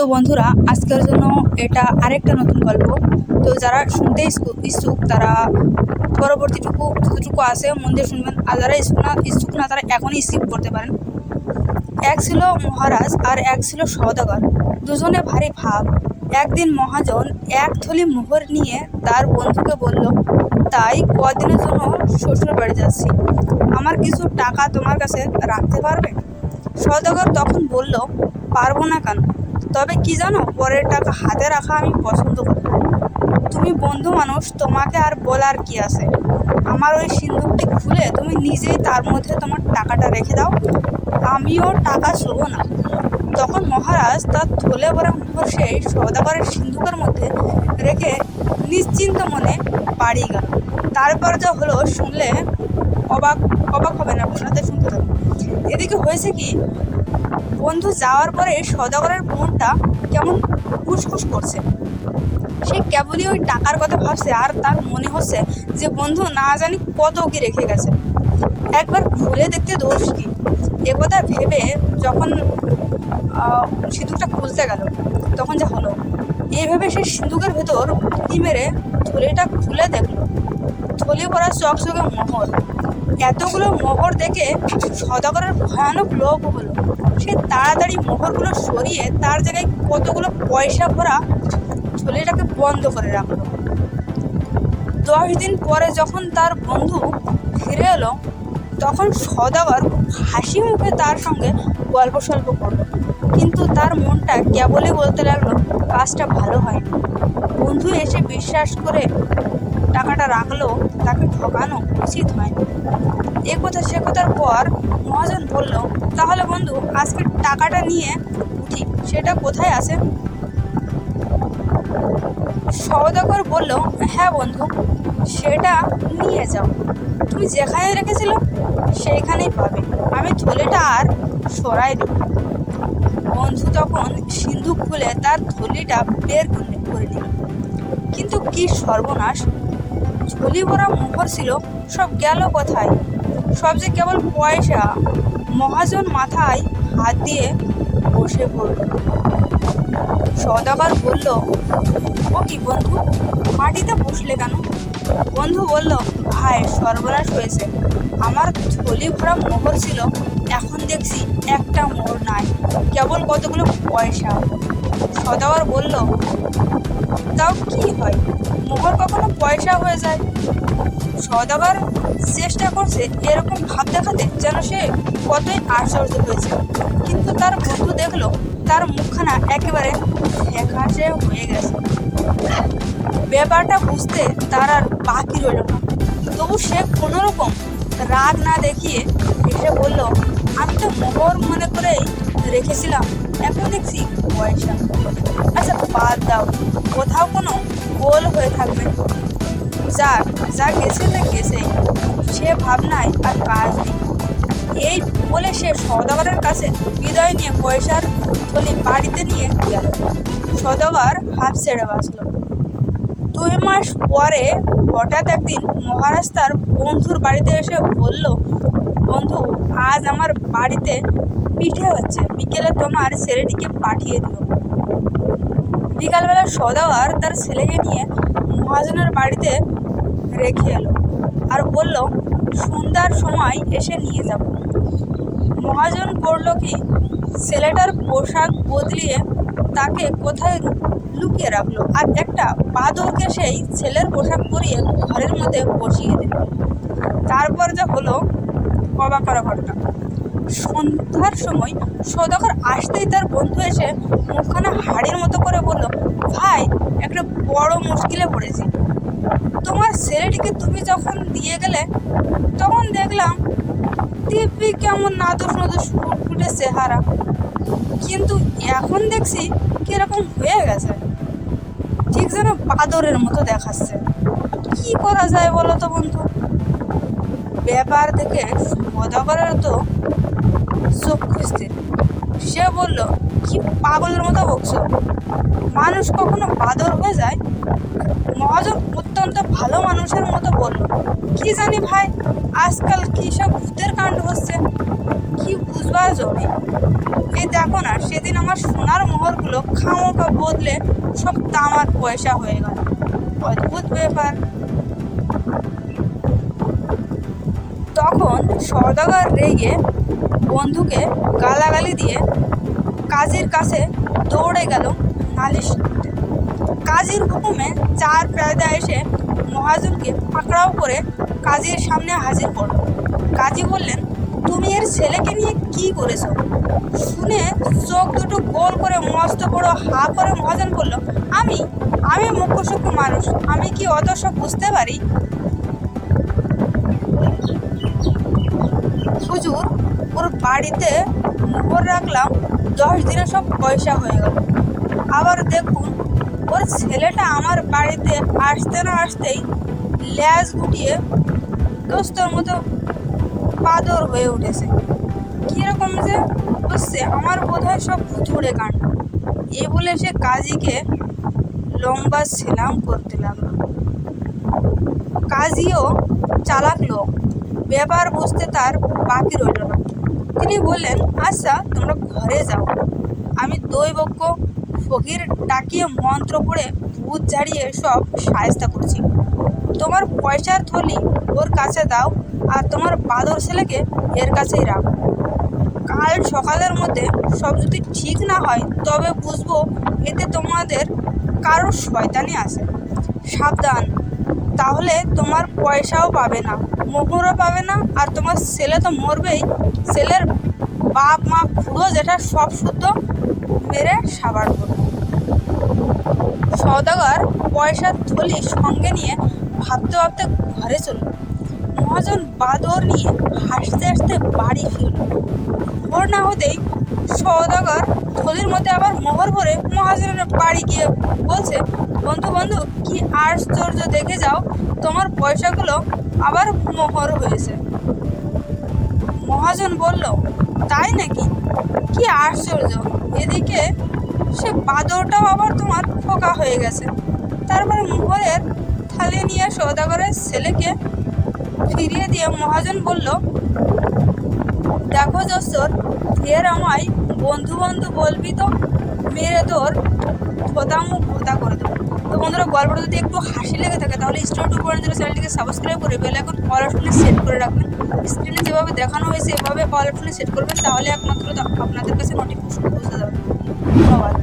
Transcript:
তো বন্ধুরা, আজকের জন্য এটা আরেকটা নতুন গল্প। তো যারা শুনতে ইচ্ছুক- তারা পরবর্তীটুকু, যতটুকু আছে মন দিয়ে শুনবেন। আর যারা ইচ্ছুক না ইচ্ছুক না, তারা এখনই স্কিপ করতে পারেন। এক ছিল মহারাজ আর এক ছিল সওদাগর। দুজনে ভারী ভাব। একদিন মহাজন এক থলি মোহর নিয়ে তার বন্ধুকে বলল, তাই কদিনের জন্য শ্বশুর বাড়ি যাচ্ছি? আমার কিছু টাকা তোমার কাছে রাখতে পারবে? সওদাগর তখন বলল, পারব না কেন? তবে কি জানো পরের টাকা হাতে রাখা আমি পছন্দ করি তুমি বন্ধু মানুষ, তোমাকে আর বলার কি আছে? আমার ওই সিন্দুকটি খুলে তুমি নিজেই তার মধ্যে তোমার টাকাটা রেখে দাও, আমিও টাকা শোবো না। তখন মহারাজ তার থলে ভরা মোহর সেই সওদাগরের সিন্ধুকের মধ্যে রেখে নিশ্চিন্ত মনে বাড়ি গেল। তারপর যা হলো, শুনলে অবাক অবাক হবে না, শুনতে থাকুন এদিকে হয়েছে কি বন্ধু যাওয়ার পরে সদাগরের মনটা কেমন খুশখুশ করছে। সে কেবলই ওই টাকার কথা ভাবছে আর তার মনে হচ্ছে যে বন্ধু না জানি কত কি রেখে গেছে। একবার খুলে দেখতে দোষ কি? একথা ভেবে যখন আহ, সিঁদুকটা খুলতে গেল তখন যা হলো। এইভাবে সে সিঁদুকের ভেতর মেরে থলিটা খুলে দেখল। থলি ভরা চকচকে মোহর এতগুলো মোহর দেখে সদাগরের ভয়ানক লোভ হলো। সে তাড়াতাড়ি মোহরগুলো সরিয়ে তার জায়গায় কতগুলো পয়সা ভরা থলিটাকে বন্ধ করে রাখল। দশ দিন পরে যখন তার বন্ধু ফিরে এলো, তখন সদাগর হাসি মুখে তার সঙ্গে গল্প সল্প করল। কিন্তু তার মনটা কেবলই বলতে লাগল, কাজটা ভালো হয়নি। বন্ধু এসে বিশ্বাস করে টাকাটা রাখল, তাকে ঠকানো উচিত হয়নি। এ কথা সে কথার পর মহাজন বলল, তাহলে বন্ধু, আজকে টাকাটা নিয়ে উঠি, সেটা কোথায় আছে? সওদাগর বলল হ্যাঁ বন্ধু, সেটা নিয়ে যাও। তুমি যেখানে রেখেছিল, সেইখানেই পাবে। আমি থলিটা আর সরাই দেব বন্ধু তখন সিন্ধুক খুলে তার থলিটা বের করে নিল। কিন্তু কি সর্বনাশ ঝুলি ভরা মোহর ছিল সব গেল কোথায়? সব যে কেবল পয়সা, মহাজন মাথায় হাত দিয়ে বসে পড়ল। সদাগর বলল, ও কি বন্ধু, মাটিতে বসলে কেন? বন্ধু বলল ভাই সর্বনাশ হয়েছে। আমার থলি ভরা মোহর ছিল, এখন দেখছি একটা মোহর নাই, কেবল কতগুলো পয়সা। সদাগর বলল, তাও কি হয়? মোহর কখনো পয়সা হয়ে যায়। সদাবার চেষ্টা করছে এরকম ভাব দেখাতে যেন সে কতই আশ্চর্য হয়েছে। কিন্তু তার বন্ধু দেখল তার মুখখানা একেবারে ফ্যাকাশে হয়ে গেছে। ব্যাপারটা বুঝতে তার আর বাকি রইল না। তবু সে কোনোরকম রাগ না দেখিয়ে এসে বলল, আমি তো মোহর মনে করেই রেখেছিলাম, এখন দেখছি পয়সা। আচ্ছা বাদ দাও, কোথাও কোনো গোল হয়ে থাকবে। যাক, যা গেছে তা গেছেই সে ভাবনায় আর কাজ নেই। এই বলে সে সদাগরের কাছে বিদায় নিয়ে পয়সার থলি বাড়িতে নিয়ে গেল। সদাগর হাত ছেড়ে বাঁচলো। দুই মাস পরে হঠাৎ একদিন মহারাজ তার বন্ধুর বাড়িতে এসে বলল, বন্ধু, আজ আমার বাড়িতে পিঠে হচ্ছে। বিকেলে তোমার ছেলেটিকে পাঠিয়ে দিও। বিকালবেলা সদাওয়ার তার ছেলেকে নিয়ে মহাজনের বাড়িতে রেখে এলো আর বলল, সন্ধ্যার সময় এসে নিয়ে যাব। মহাজন করল কি, ছেলেটার পোশাক বদলিয়ে তাকে কোথায় লুকিয়ে রাখল? আর একটা বাদরকে সেই ছেলের পোশাক পরিয়ে ঘরের মধ্যে বসিয়ে দিল। তারপর যা হলো অবাক করা ঘটনা। সন্ধ্যার সময় সদাগর আসতেই তার বন্ধু এসে মুখখানা হাড়ির মতো করে বলল, ভাই, একটা বড় মুশকিলে পড়েছি। তোমার ছেলেটিকে তুমি যখন দিয়ে গেলে, তখন দেখলাম দিব্যি কেমন নাদুস নাদুস ফুটফুটে চেহারা। কিন্তু এখন দেখছি কীরকম হয়ে গেছে। ঠিক যেন বাদরের মতো দেখাচ্ছে। কি করা যায় বলো তো বন্ধু? ব্যাপার দেখে সদাগরের তো চোখ স্থির সে বলল, কি পাগলের মতো বকছো? মানুষ কখনো বাদর হয়ে যায়? মহাজন অত্যন্ত ভালো মানুষের মতো বলল, কি জানি ভাই, আজকাল কি সব ভূতের কাণ্ড হচ্ছে? কি বুঝবার জমে? এই দেখো না, সেদিন আমার সোনার মোহরগুলো খামোখা বদলে সব তামার পয়সা হয়ে গেল। অদ্ভুত ব্যাপার। তখন সওদাগর রেগে বন্ধুকে গালাগালি দিয়ে কাজের কাছে দৌড়ে গেল নালিশ কাজীর হুকুমে চার পেয়দা এসে মহাজনকে পাকড়াও করে কাজীর সামনে হাজির করল। কাজী বললেন, তুমি এর ছেলেকে নিয়ে কি করেছ? শুনে চোখ দুটো গোল করে মস্ত বড় হা করে মহাজন বলল, আমি আমি মুখ্যসূক্ষ্ম মানুষ, আমি কি অত সব বুঝতে পারি? হুজুর, ওর বাড়িতে মোহর রাখলাম, দশ দিনে সব পয়সা হয়ে গেল। আবার দেখুন ওর ছেলেটা আমার বাড়িতে আসতে না আসতেই ল্যাজ গুটিয়ে দোস্তর মতো পাদর হয়ে উঠেছে। কীরকম যে হচ্ছে আমার বোধ হয় সব ভুতুড়ে কাণ্ড। এ বলে সে কাজীকে লম্বা সেলাম করতে লাগল। কাজীও চালাক লোক, ব্যাপার বুঝতে তার বাকি রইল না। তিনি বললেন আচ্ছা তোমরা ঘরে যাও। আমি দৈবজ্ঞ ফকির ডাকিয়ে মন্ত্র পড়ে ভূত ঝাড়িয়ে সব সায়স্তা করছি। তোমার পয়সার থলি ওর কাছে দাও আর তোমার বাদর ছেলেকে এর কাছেই রাখো। কাল সকালের মধ্যে সব যদি ঠিক না হয়, তবে বুঝব এতে তোমাদের কারোর শয়তানি আছে। সাবধান, তাহলে তোমার পয়সাও পাবে না, মোহরও পাবে না, আর তোমার ছেলে তো মরবেই। ছেলের বাপ মা খুঁড়ো যেটা সব শুদ্ধ মেরে সাবার করবে। সওদাগর পয়সার থলি সঙ্গে নিয়ে ভাবতে ভাবতে ঘরে চলল। মহাজন বাদর নিয়ে হাসতে হাসতে বাড়ি ফিরল। ভোর না হতেই সওদাগর থলির মধ্যে আবার মোহর ভরে মহাজনের বাড়ি গিয়ে বলছে, বন্ধু বন্ধু, কি আশ্চর্য দেখে যাও, তোমার পয়সাগুলো আবার মোহর হয়েছে। মহাজন বলল, তাই নাকি? কি আশ্চর্য! এদিকে সে বাদরটাও আবার তোমার ফোকা হয়ে গেছে। তারপরে মোহরের থালি নিয়ে সৌদাগরের ছেলেকে ফিরিয়ে দিয়ে মহাজন বলল, দেখো যশোর, ফের আমায় বন্ধু বন্ধু বলবি তো? মেরে তোর ভোতা মুখ ভোতা করে গল্পটা যদি একটু হাসি লেগে থাকে, তাহলে স্টোর টু পয়েন্ট চ্যানেলটিকে সাবস্ক্রাইব করে বেল এখন অল অপশনে সেট করে রাখবেন। স্ক্রিনে যেভাবে দেখানো হয়েছে, এভাবে কল অপশনে সেট করবেন, তাহলে একমাত্র আপনাদের কাছে নোটিফিকেশন পৌঁছে যাবে। ধন্যবাদ।